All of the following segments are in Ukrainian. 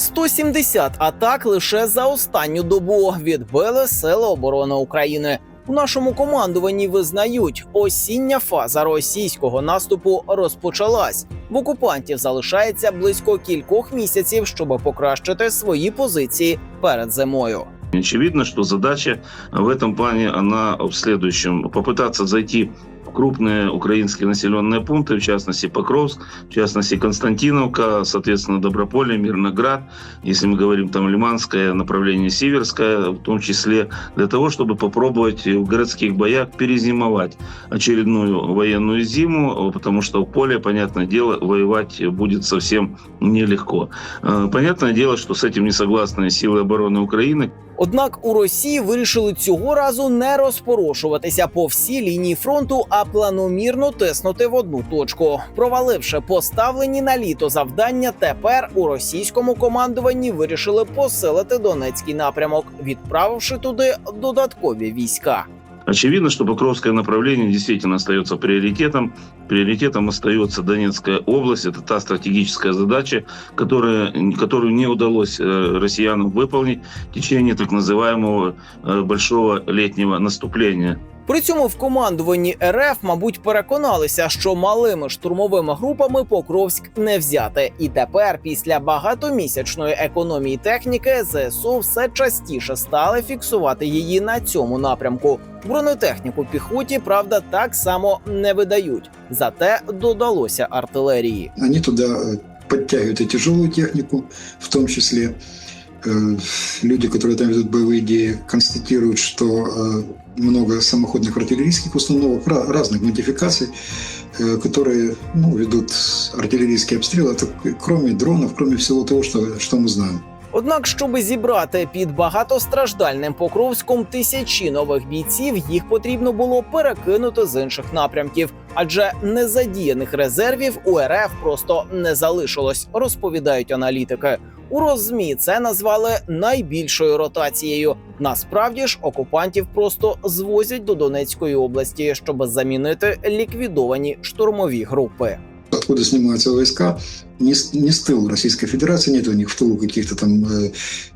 170 атак лише за останню добу відбили Сили оборони України. У нашому командуванні визнають, осіння фаза російського наступу розпочалась. В окупантів залишається близько кількох місяців, щоб покращити свої позиції перед зимою. Очевидно, что задача в этом плане, она в следующем. Попытаться зайти крупные украинские населенные пункты, в частности Покровск, в частности Константиновка, соответственно Доброполе, Мирноград, если мы говорим там Лиманское направление, Северское, в том числе для того, чтобы попробовать в городских боях перезимовать очередную военную зиму, потому что в поле, понятное дело, воевать будет совсем нелегко. Э, Понятное дело, что с этим не согласны силы обороны Украины, Однак у Росії вирішили цього разу не розпорошуватися по всій лінії фронту, а планомірно тиснути в одну точку. Проваливши поставлені на літо завдання, тепер у російському командуванні вирішили посилити Донецький напрямок, відправивши туди додаткові війська. Очевидно, что Покровское направление действительно остается приоритетом. Приоритетом остается Донецкая область. Это та стратегическая задача, которая, которую не удалось э, россиянам выполнить в течение так называемого э, большого летнего наступления. При цьому в командуванні РФ, мабуть, переконалися, що малими штурмовими групами Покровськ не взяти. І тепер, після багатомісячної економії техніки, ЗСУ все частіше стали фіксувати її на цьому напрямку. Бронетехніку піхоті, правда, так само не видають. Зате додалося артилерії. Они туда э, подтягивают и тяжелую в том числе. Э, Люди, которые там ведут боевые идеи, констатируют, что э, много самоходных артиллерийских установок, ра- разных модификаций, э, которые ну, ведут артиллерийские обстрелы, это к- кроме дронов, кроме всего того, что, что мы знаем. Однак, щоб зібрати під багатостраждальним Покровськом тисячі нових бійців, їх потрібно було перекинути з інших напрямків, адже незадіяних резервів у РФ просто не залишилось, розповідають аналітики. У розмі це назвали найбільшою ротацією. Насправді ж окупантів просто звозять до Донецької області, щоб замінити ліквідовані штурмові групи. Откуда снимаются войска? Не с, не с тыла Российской Федерации, нет у них в тылу каких-то там э,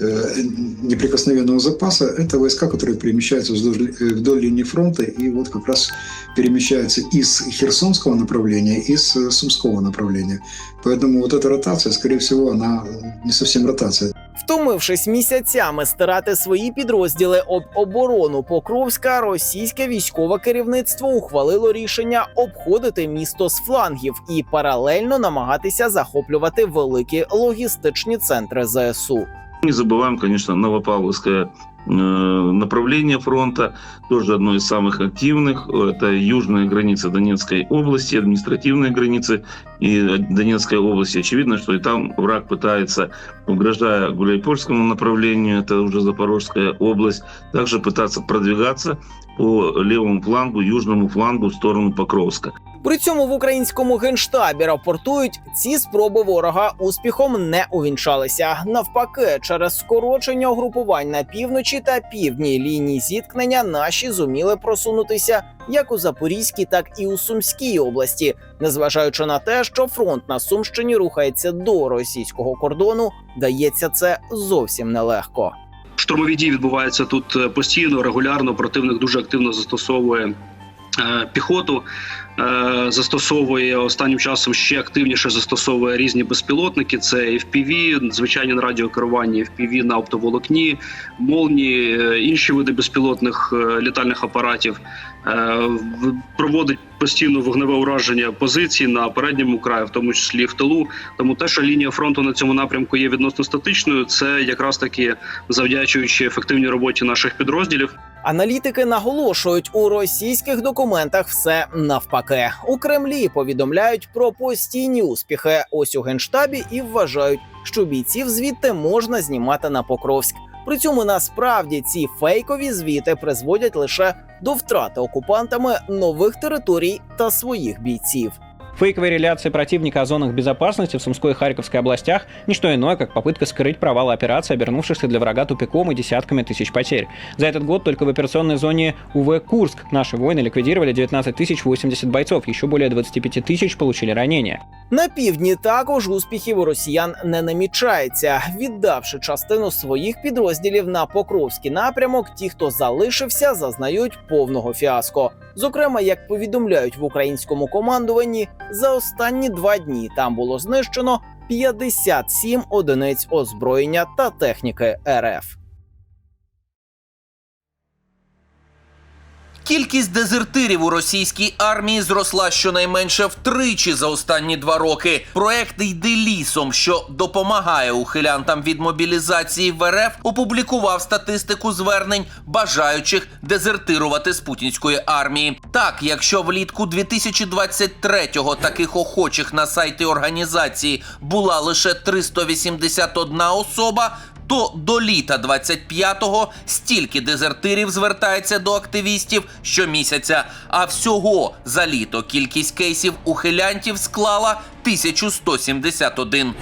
э, неприкосновенного запаса. Это войска, которые перемещаются вдоль, э, вдоль линии фронта и вот как раз перемещаются из Херсонского направления, и с э, Сумского направления. Поэтому вот эта ротация, скорее всего, она э, не совсем ротация. Втомившись місяцями стирати свої підрозділи об оборону Покровська, російське військове керівництво ухвалило рішення обходити місто з флангів і паралельно намагатися захоплювати великі логістичні центри ЗСУ. Не забываем, конечно, Новопавловское э, направление фронта, тоже одно из самых активных. Это южная граница Донецкой области, административные границы и Донецкой области. Очевидно, что и там враг пытается, угрожая Гуляйпольскому направлению, это уже Запорожская область, также пытаться продвигаться по левому флангу, южному флангу в сторону Покровска. При цьому в українському генштабі рапортують, ці спроби ворога успіхом не увінчалися. Навпаки, через скорочення угрупувань на півночі та півдній лінії зіткнення наші зуміли просунутися як у Запорізькій, так і у Сумській області, незважаючи на те, що фронт на Сумщині рухається до російського кордону, дається це зовсім нелегко. Штурмові дії відбуваються тут е, постійно, регулярно. Противник дуже активно застосовує піхоту. е, Застосовує останнім часом ще активніше застосовує різні безпілотники. Це FPV, звичайні на радіокеруванні, FPV на оптоволокні, молні, е, інші види безпілотних е, літальних апаратів. Е, Проводить постійно вогневе ураження позицій на передньому краї, в тому числі в тилу. Тому те, що лінія фронту на цьому напрямку є відносно статичною, це якраз таки завдячуючи ефективній роботі наших підрозділів. Аналітики наголошують, у російських документах все навпаки. У Кремлі повідомляють про постійні успіхи. Ось у генштабі і вважають, що бійців звідти можна знімати на Покровськ. При цьому насправді ці фейкові звіти призводять лише до втрати окупантами нових територій та своїх бійців. Фейковые реляции противника о зонах безопасности в Сумской и Харьковской областях – ничто иное, как попытка скрыть провал операции, обернувшихся для врага тупиком и десятками тысяч потерь. За этот год только в операционной зоне УВ «Курск» наши воины ликвидировали 19 тысяч 80 бойцов, еще более 25 тысяч получили ранения. На півдні також успіхів у росіян не намічається. Віддавши частину своїх підрозділів на Покровський напрямок, ті, хто залишився, зазнають повного фіаско. Зокрема, як повідомляють в українському командуванні, за останні два дні там було знищено 57 одиниць озброєння та техніки РФ. Кількість дезертирів у російській армії зросла щонайменше втричі за останні два роки. Проект «Йди лісом, що допомагає ухилянтам від мобілізації в РФ, опублікував статистику звернень бажаючих дезертирувати з путінської армії. Так, якщо влітку 2023-го таких охочих на сайті організації була лише 381 особа, то до літа 25-го стільки дезертирів звертається до активістів щомісяця. А всього за літо кількість кейсів ухилянтів склала 1171.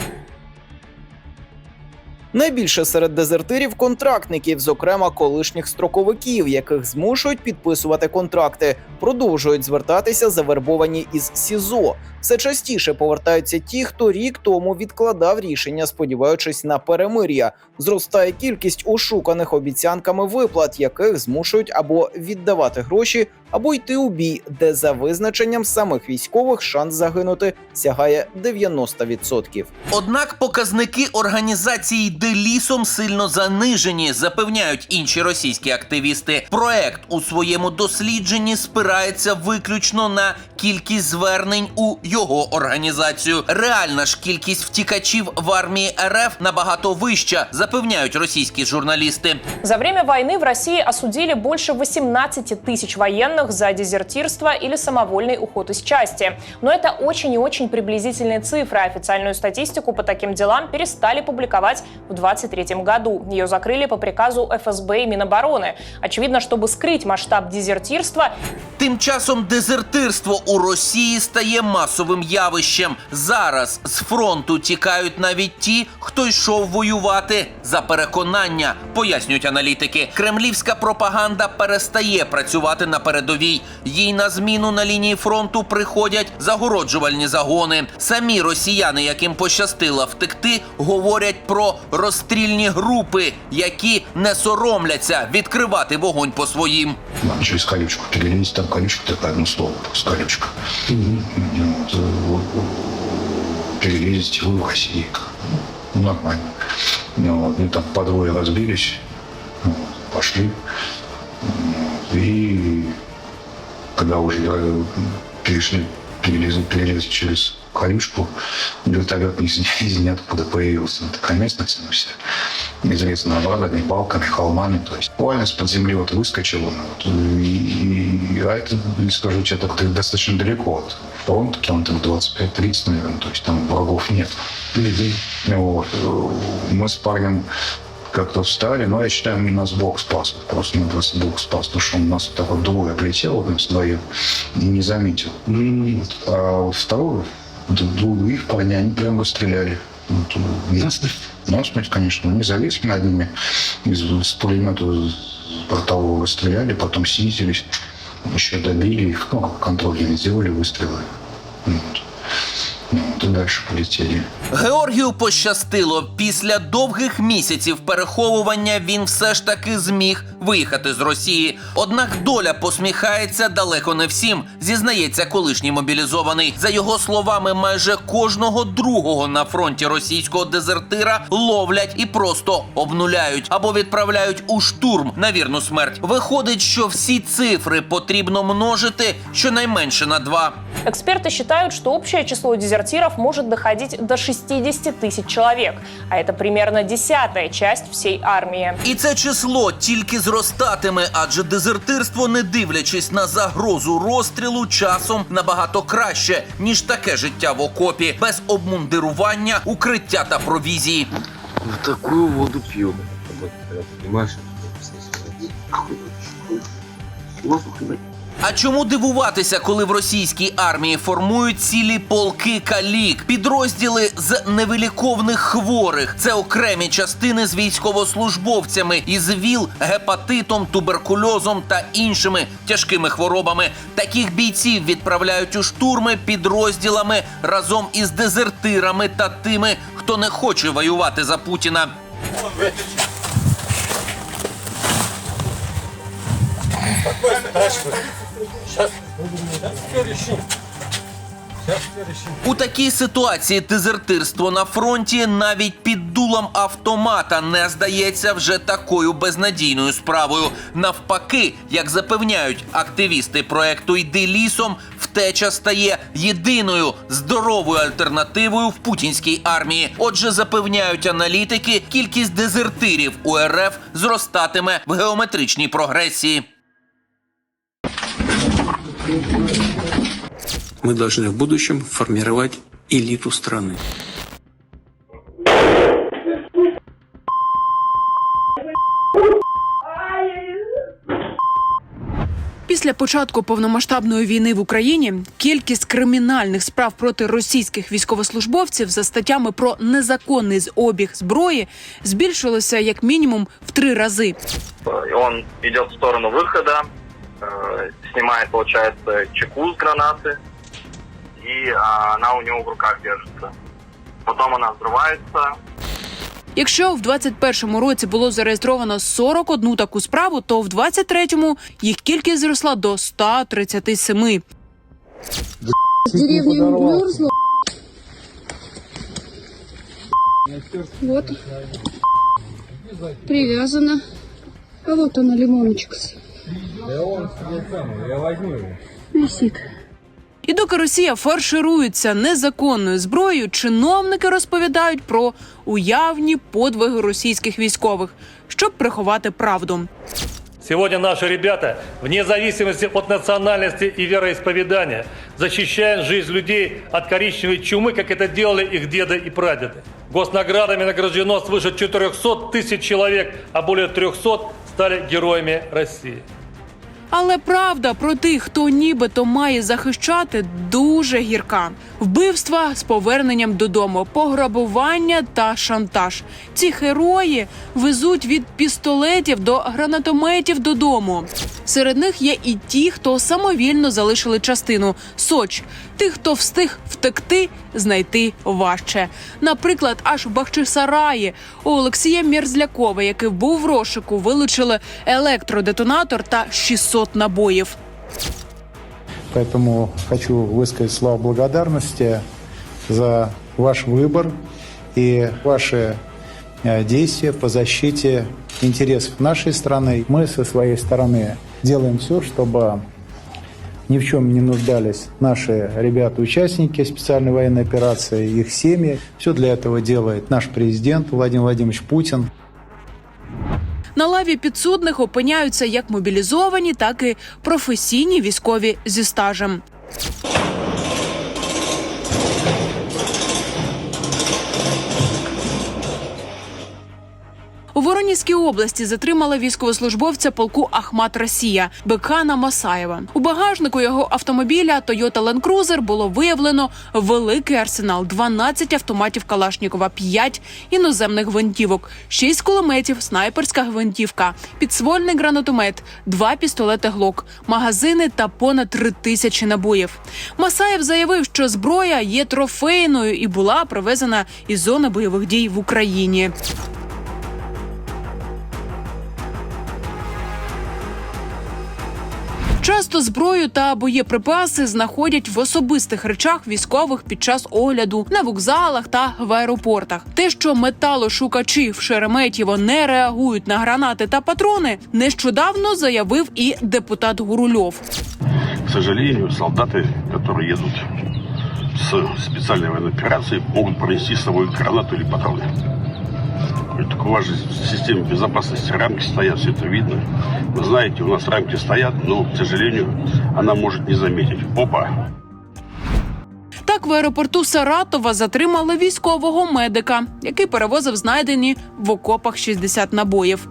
Найбільше серед дезертирів контрактників, зокрема колишніх строковиків, яких змушують підписувати контракти, продовжують звертатися завербовані із СІЗО. Все частіше повертаються ті, хто рік тому відкладав рішення, сподіваючись на перемир'я. Зростає кількість ошуканих обіцянками виплат, яких змушують або віддавати гроші, або йти у бій, де за визначенням самих військових шанс загинути сягає 90%. Однак показники організації «Йди лісом сильно занижені, запевняють інші російські активісти. Проект у своєму дослідженні спирається виключно на кількість звернень у його організацію. Реальна ж кількість втікачів в армії РФ набагато вища, запевняють російські журналісти. За время войны в России осудили больше 18 тысяч военных за дезертирство или самовольный уход из части. Но это очень и очень приблизительные цифры. Официальную статистику по таким делам перестали публиковать в 2023 году. Ее закрыли по приказу ФСБ и Минобороны. Очевидно, чтобы скрыть масштаб дезертирства, Тим часом дезертирство у Росії стає масовим явищем. Зараз з фронту тікають навіть ті, хто йшов воювати за переконання, пояснюють аналітики. Кремлівська пропаганда перестає працювати на передовій. Їй на зміну на лінії фронту приходять загороджувальні загони. Самі росіяни, яким пощастило втекти, говорять про розстрільні групи, які не соромляться відкривати вогонь по своїм. Надо через колючку перелезть, там колючка такая, ну слово, с колючка. Вот, э, вот, перелезть вы в России. Ну, нормально. Ну, вот, мы там по двое разбились, вот, пошли. Вот, И Когда уже э, перешли, перелезли, перелезли через колючку, вертолет из, из ниоткуда появился на такой местности, ну, вся изрезанная оврагами, балками, холмами. То есть буквально из-под земли вот выскочил он. Вот, и, и- а это, скажу тебе, так достаточно далеко от фронта, километров 25-30, наверное. То есть там врагов нет. Вот. Мы с парнем как-то встали, но я считаю, нас Бог спас. Просто нас Бог спас, потому что он нас так вот двое прилетело, нас вдвоем, и не заметил. Вот. А вот второго, д- других парней, они прям расстреляли. Вот, э, нас, насмерть, конечно, мы залезли над ними, из, с пулемета бортового расстреляли, потом снизились, еще добили их, ну, контрольные сделали выстрелы. Вот. Ну, вот и дальше полетели. Георгію пощастило. Після довгих місяців переховування він все ж таки зміг виїхати з Росії. Однак доля посміхається далеко не всім, зізнається колишній мобілізований. За його словами, майже кожного другого на фронті російського дезертира ловлять і просто обнуляють або відправляють у штурм на вірну смерть. Виходить, що всі цифри потрібно множити щонайменше на два. Эксперты считают, что общее число дезертиров может доходить до 60 тысяч человек, а это примерно десятая часть всей армии. І це число тільки зростатиме, адже дезертирство, не дивлячись на загрозу розстрілу, часом набагато краще ніж таке життя в окопі, без обмундирування, укриття та провізії. Вот такую воду пьем. Вот, э, Понимаешь? Воздух, блядь. А чому дивуватися, коли в російській армії формують цілі полки калік, підрозділи з невиліковних хворих? Це окремі частини з військовослужбовцями із ВІЛ, гепатитом, туберкульозом та іншими тяжкими хворобами. Таких бійців відправляють у штурми підрозділами разом із дезертирами та тими, хто не хоче воювати за Путіна. У такій ситуації дезертирство на фронті навіть під дулом автомата не здається вже такою безнадійною справою. Навпаки, як запевняють активісти проекту Йди лісом, втеча стає єдиною здоровою альтернативою в путінській армії. Отже, запевняють аналітики, кількість дезертирів у РФ зростатиме в геометричній прогресії. Мы должны в будущем формировать элиту страны. Після початку повномасштабної війни в Україні кількість кримінальних справ проти російських військовослужбовців за статтями про незаконний обіг зброї збільшилося як мінімум в три рази. Он идет в сторону выхода, э, снимает, получается, чеку с гранаты, и а, она у него в руках держится. Потом она взрывается, Якщо в 21-му році було зареєстровано 41 таку справу, то в 23-му їх кількість зросла до 137. Деревня мерзла. Вот. Привязана. А вот она, лимоночка. Висит. І доки Росія фарширується незаконною зброєю, чиновники розповідають про уявні подвиги російських військових, щоб приховати правду. Сегодня наши ребята, вне зависимости от национальности и вероисповедания, защищают жизнь людей от коричневой чумы, как это делали их деды и прадеды. Госнаградами награждено свыше 400 тысяч человек, а более 300 стали героями России. Але правда про тих, хто нібито має захищати, дуже гірка: вбивства з поверненням додому, пограбування та шантаж. Ці герої везуть від пістолетів до гранатометів додому. Серед них є і ті, хто самовільно залишили частину соч. Тих, хто встиг втекти, знайти важче. Наприклад, аж в Бахчисараї у Олексія Мерзлякова, який був в розшуку, вилучили електродетонатор та 600 набоїв. Поэтому хочу высказать слова благодарности за ваш выбор и ваши э, действия по защите интересов нашей страны. Мы со своей стороны делаем все, чтобы ни в чем не нуждались наши ребята-участники специальной военной операции, их семьи. Все для этого делает наш президент Владимир Владимирович Путин. На лаві підсудних опиняються як мобілізовані, так і професійні військові зі стажем. У Воронізькій області затримали військовослужбовця полку Ахмат Росія Бекхана Масаєва. У багажнику його автомобіля Toyota Land Cruiser було виявлено великий арсенал: 12 автоматів Калашнікова, 5 іноземних гвинтівок, 6 кулеметів, снайперська гвинтівка, підствольний гранатомет, 2 пістолети Глок, магазини та понад 3 тисячі набоїв. Масаєв заявив, що зброя є трофейною і була привезена із зони бойових дій в Україні. Часто зброю та боєприпаси знаходять в особистих речах військових під час огляду на вокзалах та в аеропортах. Те, що металошукачі в Шереметьєво не реагують на гранати та патрони, нещодавно заявив і депутат Гурульов. К сожалению, солдаты, которые едут с специальной военной операции, могут пронести с собой гранату или патроны. Так у вас же в системе безопасности рамки стоят, все это видно. Вы знаете, у нас рамки стоят, но, к сожалению, она может не заметить. Опа! Так в аеропорту Саратова затримали військового медика, який перевозив знайдені в окопах 60 набоїв.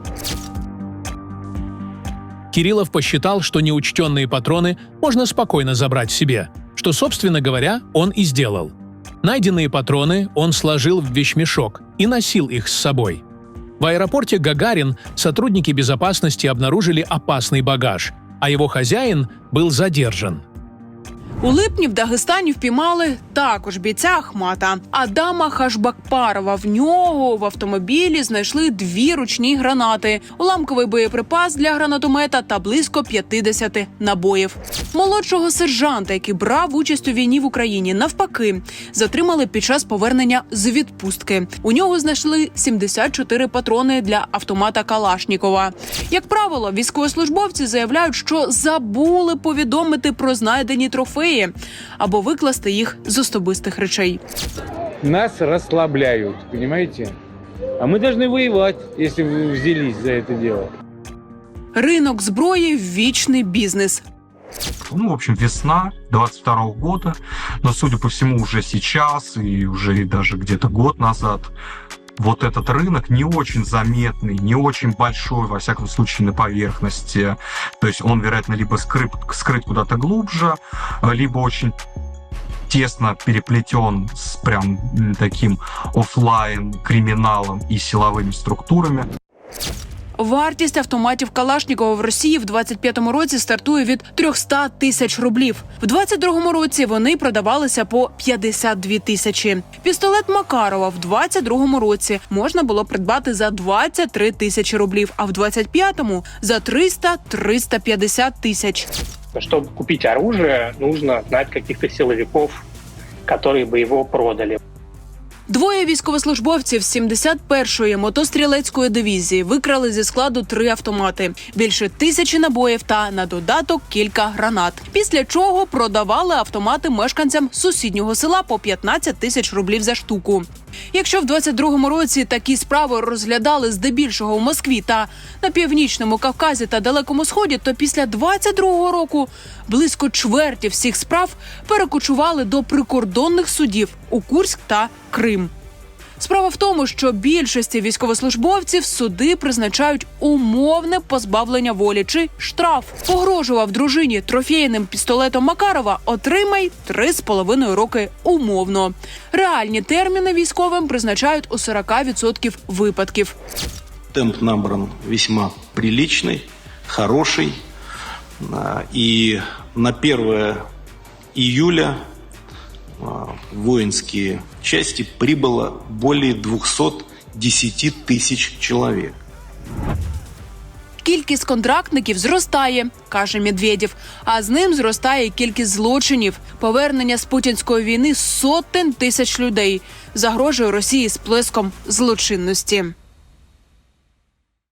Кириллов посчитал, что неучтенные патроны можно спокойно забрать себе, что, собственно говоря, он и сделал. Найденные патроны он сложил в вещмешок и носил их с собой. В аэропорте Гагарин сотрудники безопасности обнаружили опасный багаж, а его хозяин был задержан. У липні в Дагестані впіймали також бійця Ахмата Адама Хашбакпарова. В нього в автомобілі знайшли дві ручні гранати, уламковий боєприпас для гранатомета та близько 50 набоїв. Молодшого сержанта, який брав участь у війні в Україні, навпаки, затримали під час повернення з відпустки. У нього знайшли 74 патрони для автомата Калашнікова. Як правило, військовослужбовці заявляють, що забули повідомити про знайдені трофеї або викласти їх з особистих речей. Нас расслабляют, понимаете? А мы должны воевать, если вы взялись за это дело. Ринок зброї вічний бізнес. Ну, в общем, весна 22 года, но, судя по всему, уже сейчас и уже и даже где-то год назад вот этот рынок не очень заметный, не очень большой, во всяком случае, на поверхности. То есть он, вероятно, либо скрыт, скрыт куда-то глубже, либо очень тесно переплетен с прям таким офлайн криминалом и силовыми структурами. Вартість автоматів Калашнікова в Росії в 25-му році стартує від 300 тисяч рублів. В 22-му році вони продавалися по 52 тисячі. Пістолет Макарова в 22-му році можна було придбати за 23 тисячі рублів, а в 25-му – за 300-350 тисяч. Чтобы купить оружие, нужно знать каких-то силовиков, которые бы его продали. Двоє військовослужбовців 71-ї мотострілецької дивізії викрали зі складу три автомати, більше тисячі набоїв та на додаток кілька гранат. Після чого продавали автомати мешканцям сусіднього села по 15 тисяч рублів за штуку. Якщо в 22-му році такі справи розглядали здебільшого у Москві та на північному Кавказі та далекому сході, то після 22-го року близько чверті всіх справ перекочували до прикордонних судів у Курськ та Крим. Справа в тому, що більшості військовослужбовців суди призначають умовне позбавлення волі чи штраф. Погрожував дружині трофейним пістолетом Макарова. Отримай три з половиною роки умовно. Реальні терміни військовим призначають у 40% випадків. Темп набран весьма приличный, хороший. И на 1 июля а, в воинские части прибыло более 210 тысяч человек. Кількість контрактників зростає, каже Медведєв. А з ним зростає кількість злочинів. Повернення з путінської війни сотень тисяч людей загрожує Росії сплеском злочинності.